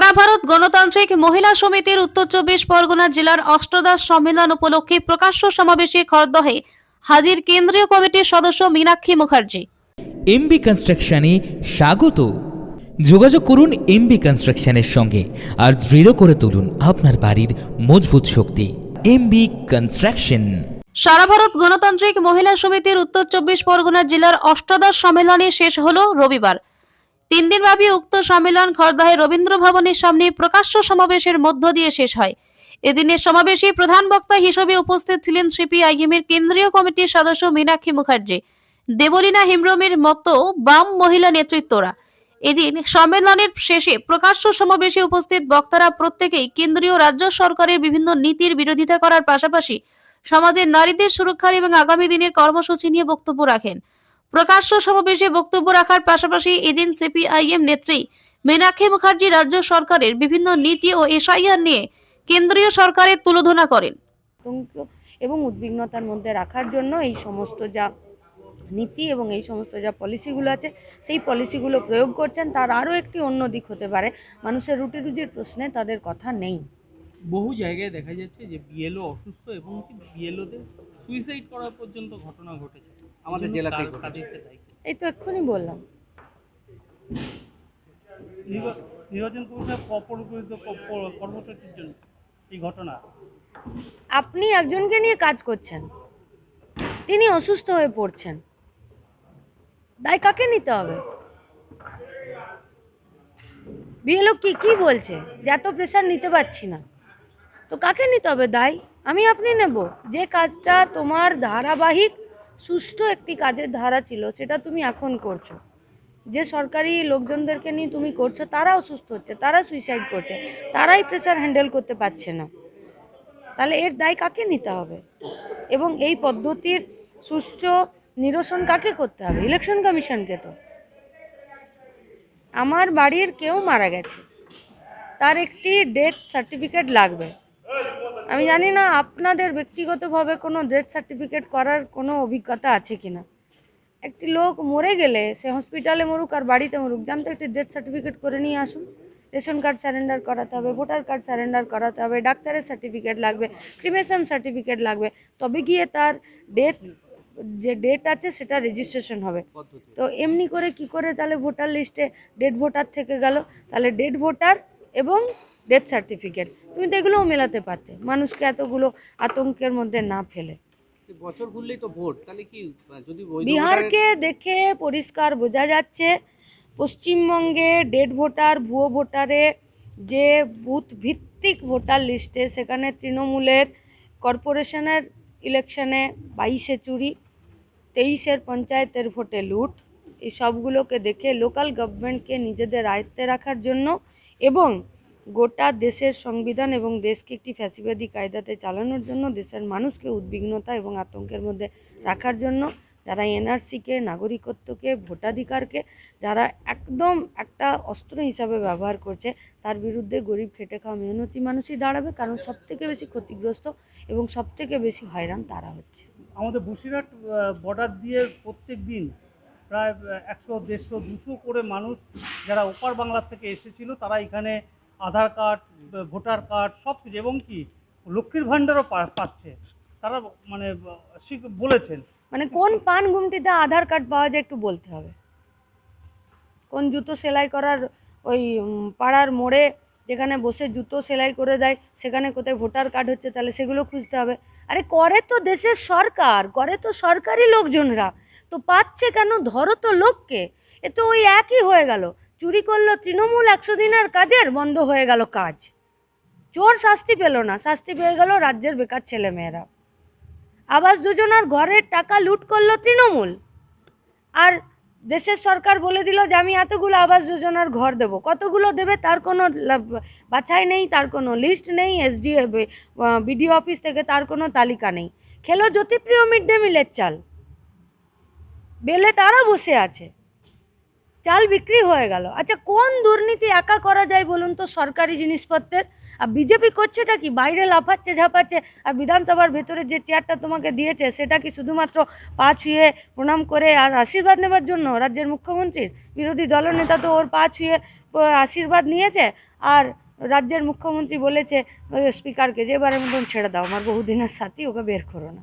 সারা ভারত গণতান্ত্রিক মহিলা সমিতির উত্তর চব্বিশ পরগনা জেলার অষ্টদশ সম্মেলন উপলক্ষে প্রকাশ্য সমাবেশে খরদহে হাজির কেন্দ্রীয় কমিটির সদস্য মীনাক্ষী মুখার্জি। এমবি কনস্ট্রাকশনে স্বাগত। যোগাযোগ করুন এমবি কনস্ট্রাকশনের সঙ্গে আর দৃঢ় করে তুলুন আপনার বাড়ির মজবুত শক্তি। এমবি কনস্ট্রাকশন সারা ভারত গণতান্ত্রিক মহিলা সমিতির উত্তর চব্বিশ পরগনা জেলার অষ্টাদশ সম্মেলনে শেষ হলো রবিবার। তিন দিনব্যাপী উক্ত সম্মেলন খড়দহে রবীন্দ্র ভবনের সামনে প্রকাশ্য সমাবেশের মধ্য দিয়ে শেষ হয়। এদিনের সমাবেশে প্রধান বক্তা হিসেবে উপস্থিত ছিলেন সিপিআইএম এর কেন্দ্রীয় কমিটির সদস্য মীনাক্ষী মুখার্জি, দেবলীনা হিমরমের মতো বাম মহিলা নেতৃত্বরা। এদিন সম্মেলনের শেষে প্রকাশ্য সমাবেশে উপস্থিত বক্তারা প্রত্যেকেই কেন্দ্রীয় রাজ্য সরকারের বিভিন্ন নীতির বিরোধিতা করার পাশাপাশি সমাজের নারীদের সুরক্ষার এবং আগামী দিনের কর্মসূচি নিয়ে বক্তব্য রাখেন। প্রকাশ্য সমাবেশে বক্তব্য রাখার পাশাপাশি এদিন সিপিআইএম নেত্রী মীনাক্ষী মুখার্জি রাজ্য সরকারের বিভিন্ন নীতি ও এসআইআর নিয়ে কেন্দ্রীয় সরকারের তুলোধনা করেন। এবং উদ্বিগ্নতার মধ্যে রাখার জন্য এই সমস্ত যা নীতি এবং এই সমস্ত যা পলিসিগুলো আছে সেই পলিসিগুলো প্রয়োগ করছেন। তার আরও একটি অন্য দিক হতে পারে মানুষের রুটি রুজির প্রশ্নে তাদের কথা নেই। বহু জায়গায় দেখা যাচ্ছে যে বিএলও অসুস্থ এবং কি বিএলওদের সুইসাইড করা পর্যন্ত ঘটনা ঘটেছে। আমাদের দায়ী? করবে? এই তো এক্ষুনি বললাম। নির্বাচন কমিশনের অপরিকল্পিত কর্মসূচির জন্য এই ঘটনা। আপনি একজনকে নিয়ে কাজ করছেন। তিনি অসুস্থ হয়ে পড়ছেন। দায় কাকে নিতে হবে? বিএলও কি কি বলছে? যে এত প্রেশার নিতে পারছি না। তো কাকে নিতে হবে দায়? আমি আপনি নেব। যে কাজটা তোমার ধারাবাহিক সুষ্ঠু একটি কাজের ধারা ছিল, সেটা তুমি এখন করছ। যে সরকারি লোকজনদেরকে নিয়ে তুমি করছ, তারাও সুস্থ হচ্ছে, তারা সুইসাইড করছে, তারাই প্রেশার হ্যান্ডেল করতে পারছে না। তাহলে এর দায় কাকে নিতে হবে? এবং এই পদ্ধতির সুষ্ঠু নিরসন কাকে করতে হবে? ইলেকশন কমিশনকে তো। আমার বাড়ির কেউ মারা গেছে। তার একটি ডেথ সার্টিফিকেট লাগবে। আমি জানি না আপনাদের ব্যক্তিগতভাবে কোনো ডেথ সার্টিফিকেট করার কোনো অভিজ্ঞতা আছে কি না একটি লোক মরে গেলে সে হসপিটালে মরুক আর বাড়িতে মরুক, জানতো একটি ডেথ সার্টিফিকেট করে নিয়ে আসুন। রেশন কার্ড স্যারেন্ডার করাতে হবে, ভোটার কার্ড স্যারেন্ডার করাতে হবে, ডাক্তারের সার্টিফিকেট লাগবে ক্রিমেশন সার্টিফিকেট লাগবে। তবে গিয়ে তার ডেথ যে ডেট আছে সেটা রেজিস্ট্রেশন হবে। তো এমনি করে কি করে তাহলে ভোটার লিস্টে ডেড ভোটার থেকে গেল? তাহলে ডেড ভোটার এবং ডেথ সার্টিফিকেট তুমি তো এগুলোও মেলাতে পারতে। মানুষকে এতগুলো আতঙ্কের মধ্যে না ফেলে। বছর ঘুরলেই তো ভোট। তাহলে কি যদি বিহারকে দেখে পরিষ্কার বোঝা যাচ্ছে পশ্চিমবঙ্গে ডেড ভোটার ভুয়ো ভোটারে যে বুথ ভিত্তিক ভোটার লিস্টে সেখানে তৃণমূলের কর্পোরেশনের ইলেকশনে বাইশে চুরি তেইশের পঞ্চায়েতের ভোটে লুট। এই সবগুলোকে দেখে লোকাল গভর্নমেন্টকে নিজেদের আয়ত্তে রাখার জন্য এবং গোটা দেশের সংবিধান এবং দেশকে একটি ফ্যাসিবাদী কায়দাতে চালানোর জন্য, দেশের মানুষকে উদ্বিগ্নতা এবং আতঙ্কের মধ্যে রাখার জন্য, যারা এনআরসিকে, নাগরিকত্বকে, ভোটাধিকারকে, যারা একদম একটা অস্ত্র হিসাবে ব্যবহার করছে, তার বিরুদ্ধে গরিব খেটে খাওয়া মেহনতি মানুষই দাঁড়াবে, কারণ সবথেকে বেশি ক্ষতিগ্রস্ত এবং সবথেকে বেশি হয়রান তারা হচ্ছে। আমাদের বসিরহাট বর্ডার দিয়ে প্রত্যেক দিন প্রায় একশো, দেড়শো, দুশো করে মানুষ যারা ওপার বাংলার থেকে এসেছিল, তারা এখানে আধার কার্ড, ভোটার কার্ড, সব কিছু, এবং কি লক্ষ্মীর ভাণ্ডারও পাচ্ছে। তারা মানে বলেছেন। মানে কোন পান গুমটিতে আধার কার্ড পাওয়া যায় একটু বলতে হবে। কোন জুতো সেলাই করার ওই পাড়ার মোড়ে যেখানে বসে জুতো সেলাই করে দেয়, সেখানে কোথায় ভোটার কার্ড হচ্ছে তাহলে সেগুলো খুঁজতে হবে। আরে করে তো দেশের সরকার, করে তো সরকারি লোকজনরা। তো পাচ্ছে কেন? ধরো তো লোককে। এ তো ওই একই হয়ে গেল। চুরি করল তৃণমূল একশো দিনের কাজের, বন্ধ হয়ে গেল কাজ। চোর শাস্তি পেল না, শাস্তি পেয়ে গেল রাজ্যের বেকার ছেলেমেয়েরা। আবাস যোজনার ঘরের টাকা লুট করল তৃণমূল। আর দেশের সরকার বলে দিল যে, আমি এতগুলো আবাস যোজনার ঘর দেব। কতগুলো দেবে তার কোনো বাছাই নেই, তার কোনো লিস্ট নেই এসডি বিডিও অফিস থেকে তার কোনো তালিকা নেই। খেলো জ্যোতিপ্রিয় মিড ডে মিলের চাল। বেলে তারা বসে আছে। চাল বিক্রি হয়ে গেল। আচ্ছা কোন দুর্নীতি একা করা যায় বলুন তো? সরকারি জিনিসপত্রের। আর বিজেপি করছেটা কি? বাইরে লাফাচ্ছে, ঝাপাচ্ছে। আর বিধানসভার ভেতরে যে চেয়ারটা তোমাকে দিয়েছে, সেটা কি শুধুমাত্র পা ছুঁয়ে প্রণাম করে আর আশীর্বাদ নেবার জন্য? রাজ্যের মুখ্যমন্ত্রীর বিরোধী দলনেতা তো ওর পা ছুঁয়ে আশীর্বাদ নিয়েছে। আর রাজ্যের মুখ্যমন্ত্রী বলেছে স্পিকারকে যে এবারের মতন ছেড়ে দাও, আমার বহুদিনের সাথী, ওকে বের করো না।